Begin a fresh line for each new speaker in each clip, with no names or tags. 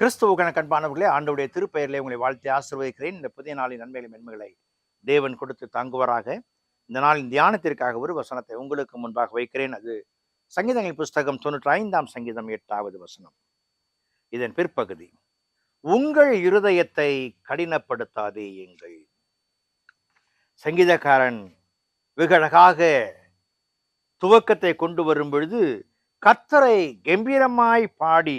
கிறிஸ்துவுக்கான கண்பானவர்களே ஆண்டவுடைய திருப்பெயரிலே உங்களை வாழ்த்தி ஆசிர்வதிக்கிறேன். இந்த புதிய நாளின் நன்மைகளை மென்மைகளை தேவன் கொடுத்து தாங்குவாராக. இந்த நாளின் தியானத்திற்காக ஒரு வசனத்தை உங்களுக்கு முன்பாக வைக்கிறேன். அது சங்கீதங்களின் புஸ்தகம் தொண்ணூற்றி ஐந்தாம் சங்கீதம் எட்டாவது வசனம். இதன் பிற்பகுதி உங்கள் இருதயத்தை கடினப்படுத்தாதேயுங்கள் சங்கீதக்காரன் வெகழகாக துவக்கத்தை கொண்டு வரும் பொழுது கத்தரை கம்பீரமாய் பாடி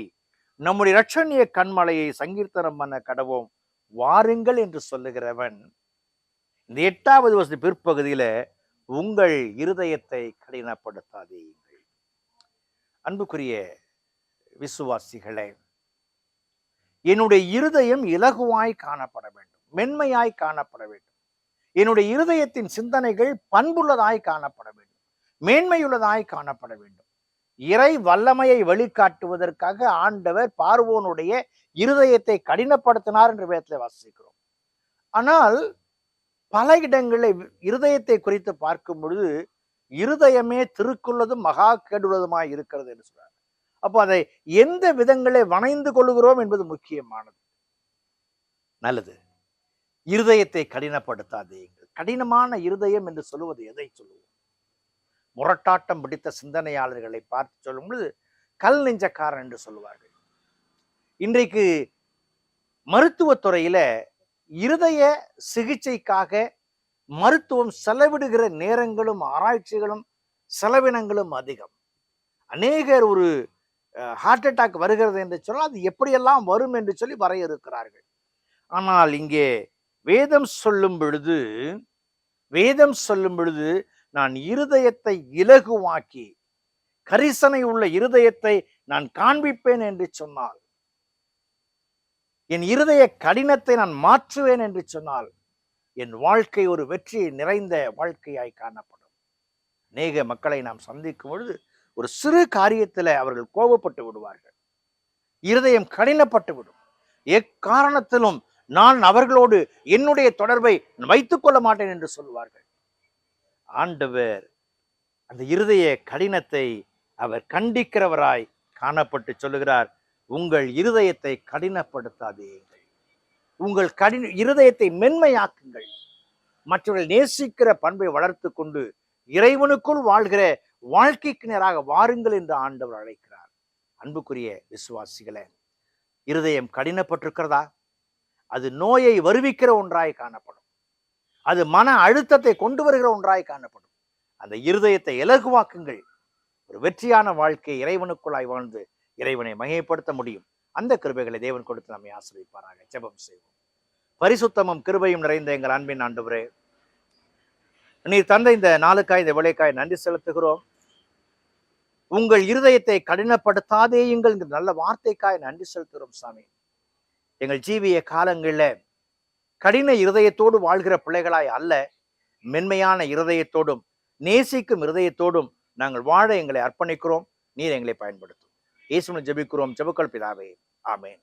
நம்முடைய ரட்சணிய கண்மலையை சங்கீர்த்தனம் பண்ண கடவோம் வாருங்கள் என்று சொல்லுகிறவன். இந்த எட்டாவது வசதி பிற்பகுதியில உங்கள் இருதயத்தை கடினப்படுத்தாதீங்கள் அன்புக்குரிய விசுவாசிகளே என்னுடைய இருதயம் இலகுவாய் காணப்பட வேண்டும் மென்மையாய் காணப்பட வேண்டும். என்னுடைய இருதயத்தின் சிந்தனைகள் பண்புள்ளதாய் காணப்பட வேண்டும் மேன்மையுள்ளதாய் காணப்பட வேண்டும். இறை வல்லமையை வெளிக்காட்டுவதற்காக ஆண்டவர் பார்வோனுடைய இருதயத்தை கடினப்படுத்தினார் என்று வேதத்தில் வாசிக்கிறோம். ஆனால் பல இடங்களில் இருதயத்தை குறித்து பார்க்கும் பொழுது இருதயமே திருக்குள்ளதும் மகா கேடுள்ளதுமாய் இருக்கிறது என்று சொல்றார் அப்போ அதை எந்த விதங்களை வணைந்து கொள்கிறோம் என்பது முக்கியமானது. நல்லது. இருதயத்தை கடினப்படுத்தாதீங்கள் கடினமான இருதயம் என்று சொல்லுவது எதை சொல்லுவோம்? முரட்டாட்டம் பிடித்த சிந்தனையாளர்களை பார்த்து சொல்லும் பொழுது கல் நெஞ்சக்காரன் என்று சொல்லுவார்கள். இன்றைக்கு மருத்துவத்துறையில் இருதய சிகிச்சைக்காக மருத்துவம் செலவிடுகிற நேரங்களும் ஆராய்ச்சிகளும் செலவினங்களும் அதிகம். அநேகர் ஒரு ஹார்ட் அட்டாக் வருகிறது என்று சொன்னால் அது எப்படியெல்லாம் வரும் என்று சொல்லி வரையறுக்கிறார்கள். ஆனால் இங்கே வேதம் சொல்லும் பொழுது வேதம் சொல்லும் பொழுது நான் இருதயத்தை இலகுவாக்கி கரிசனை உள்ள இருதயத்தை நான் காண்பிப்பேன் என்று சொன்னால் என் இருதய கடினத்தை நான் மாற்றுவேன் என்று சொன்னால் என் வாழ்க்கை ஒரு வெற்றி நிறைந்த வாழ்க்கையாய் காணப்படும். அநேக மக்களை நாம் சந்திக்கும் பொழுது ஒரு சிறு காரியத்தில் அவர்கள் கோபப்பட்டு விடுவார்கள். இருதயம் கடினப்பட்டு விடும். எக்காரணத்திலும் நான் அவர்களோடு என்னுடைய தொடர்பை வைத்துக் கொள்ள மாட்டேன் என்று சொல்வார்கள் ஆண்டவர் அந்த இருதய கடினத்தை அவர் கண்டிக்கிறவராய் காணப்பட்டு சொல்லுகிறார் உங்கள் இருதயத்தை கடினப்படுத்தாதீர்கள். உங்கள் கடின இருதயத்தை மென்மையாக்குங்கள். மற்றவர்கள் நேசிக்கிற பண்பை வளர்த்து கொண்டு இறைவனுக்குள் வாழ்கிற வாழ்க்கைக்கு நேராக வாருங்கள் என்று ஆண்டவர் அழைக்கிறார். அன்புக்குரிய விசுவாசிகளே இருதயம் கடினப்பட்டிருக்கிறதா? அது நோயை வருவிக்கிற ஒன்றாய் காணப்படும். அது மன அழுத்தத்தை கொண்டு வருகிற ஒன்றாய் காணப்படும். அந்த இருதயத்தை இலகுவாக்குங்கள். ஒரு வெற்றியான வாழ்க்கை இறைவனுக்குள்ளாய் வாழ்ந்து இறைவனை மகிமைப்படுத்த முடியும். அந்த கிருபைகளை தேவன் கொடுத்து நம்மை ஆசிரியப்பாராக ஜெபம் செய்வோம். பரிசுத்தமும் கிருபையும் நிறைந்த எங்கள் அன்பின் ஆண்டவரே நீர் தந்த இந்த நாளுக்காய் இந்த விளைக்காய் நன்றி செலுத்துகிறோம். உங்கள் இருதயத்தை கடினப்படுத்தாதேயுங்கள் இந்த நல்ல வார்த்தைக்காய் நன்றி செலுத்துகிறோம் சாமி. எங்கள் ஜீவிய காலங்களில் கடின இருதயத்தோடு வாழ்கிற பிள்ளைகளாய் அல்ல மென்மையான இருதயத்தோடும் நேசிக்கும் இருதயத்தோடும் நாங்கள் வாழ எங்களை அர்ப்பணிக்கிறோம். நீர் எங்களை பயன்படுத்தும். இயேசுவின் ஜெபிக்கிறோம். ஜெபக்கல் பிதாவே. ஆமேன்.